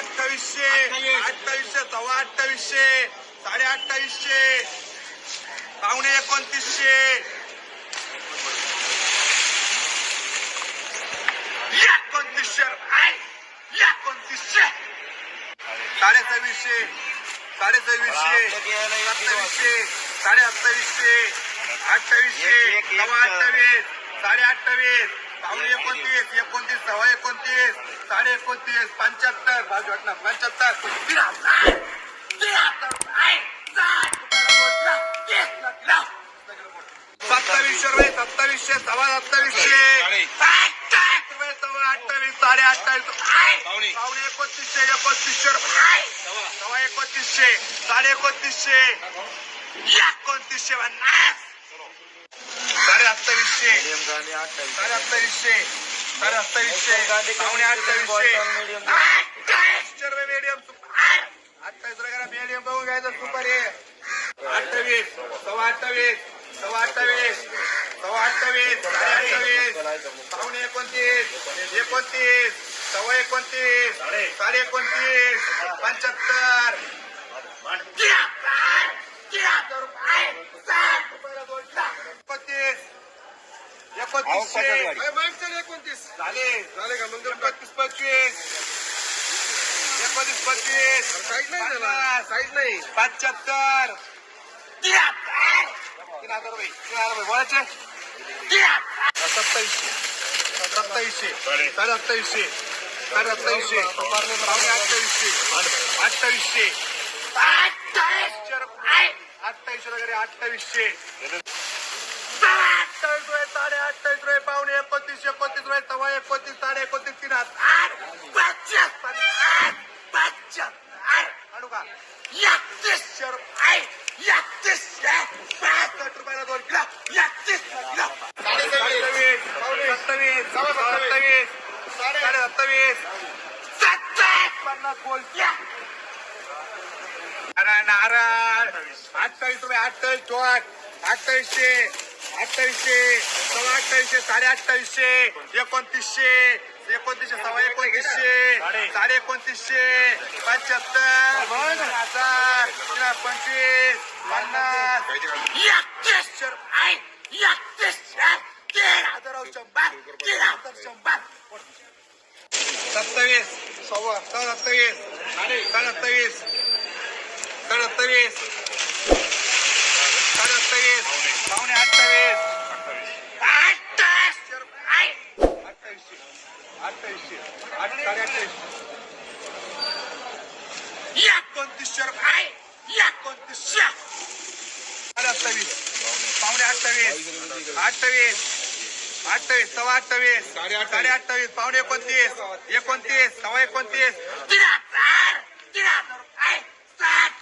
अठ्ठावीसशे अठ्ठावीसशे सव्वा अठ्ठावीसशे साडे अठ्ठावीसशे पावणे एकोणतीसशे. एकोणतीसशे एकोणतीसशे. साडे सव्वीसशे साडे सव्वीसशे सत्तावीसशे साडे अठ्ठावीसशे अठ्ठावीसशे सव्वा अठ्ठावीस. साडे अठ्ठावीस पावणे एकोणतीस एकोणतीस सव्वा एकोणतीस साडे एकोणतीस पंच्याहत्तर बाजू वाटणार पंच्याहत्तर सत्तावीसशे रुपये सत्तावीसशे सव्वा सत्तावीसशे रुपये सव्वा अठ्ठावीस साडे अठ्ठावीस पावणे. एकोणतीसशे एकोणतीसशे रुपये सव्वा एकोणतीसशे साडे एकोणतीसशे एकोणतीसशे पन्नास साडे अठ्ठावीसशे. साडे अठ्ठावीसशे. साडे अठ्ठावीसशे. पावणे अठ्ठावीसशे. अठ्ठावीसशे रुपये मीडियम सुपर. अठ्ठावीस रुपये मीडियम बघून घ्यायचं सुपर हे. अठ्ठावीस. सव्वा अठ्ठावीस. सव्वा अठ्ठावीस. सव्वा अठ्ठावीस. साडे अठ्ठावीस. पावणे एकोणतीस. एकोणतीस. सव्वा एकोणतीस. साडे एकोणतीस. पंच्याहत्तर. त्र्याहत्तर, त्र्याहत्तर रुपये, साठ रुपयाला दोन लाख. एकोणतीस एकोणतीस. झाले. झाले का? मग एकोणतीस पंचवीस. एकोणतीस पंचवीस. साईड नाही झाला साईड नाही. पंच्याहत्तर. तीन हजार रुपये. तीन हजार रुपये. बोलायचे? सत्तावीसशे. सत्तावीसशे. साडे अठ्ठावीसशे साडे अठ्ठावीसशे. अठ्ठावीसशे. अठ्ठावीसशे अठ्ठावीसशे अठ्ठावीसशे वगैरे अठ्ठावीसशे. अठ्ठावीस रुपये साडे अठ्ठावीस रुपये पावणे एकोणतीस एकोणतीस रुपये सव्वा एकोणतीस साडे एकोणतीस तीन हजार पंच्याहत्तर का एकतीसशे रुपये एकतीसशे पासष्ट रुपयाला दोन. किलो एकतीस साडे सत्तावीस. पावणे सत्तावीस. सव्वा सत्तावीस. साडे सत्तावीस. सत्तावीस पन्नास बोल. नारळ नारळ अठ्ठावीस रुपये अठ्ठावीस चोट अठ्ठावीसशे. अठ्ठावीसशे सव्वा अठ्ठावीसशे साडे अठ्ठावीसशे एकोणतीसशे एकोणतीसशे सव्वा एकोणतीसशे साडे एकोणतीसशे पंच्याहत्तर हजार तीन हजार पंचवीस पन्नास एकतीसशे एकतीसशे हजार शंभर हजार शंभर. सत्तावीस सव्वा सव्वा सत्तावीस साडे सत्तावीस पावणे अठ्ठावीस. अठ्ठावीसशे अठ्ठावीसशे आठ साडे अठ्ठावीसशे एकोणतीसशे रुपये एकोणतीसशे साडे अठ्ठावीस. पावणे अठ्ठावीस. अठ्ठावीस. अठ्ठावीस. सव्वा अठ्ठावीस. साडे अठ्ठावीस. पावणे एकोणतीस. एकोणतीस. सव्वा एकोणतीस. त्र्याहत्तर. साठ.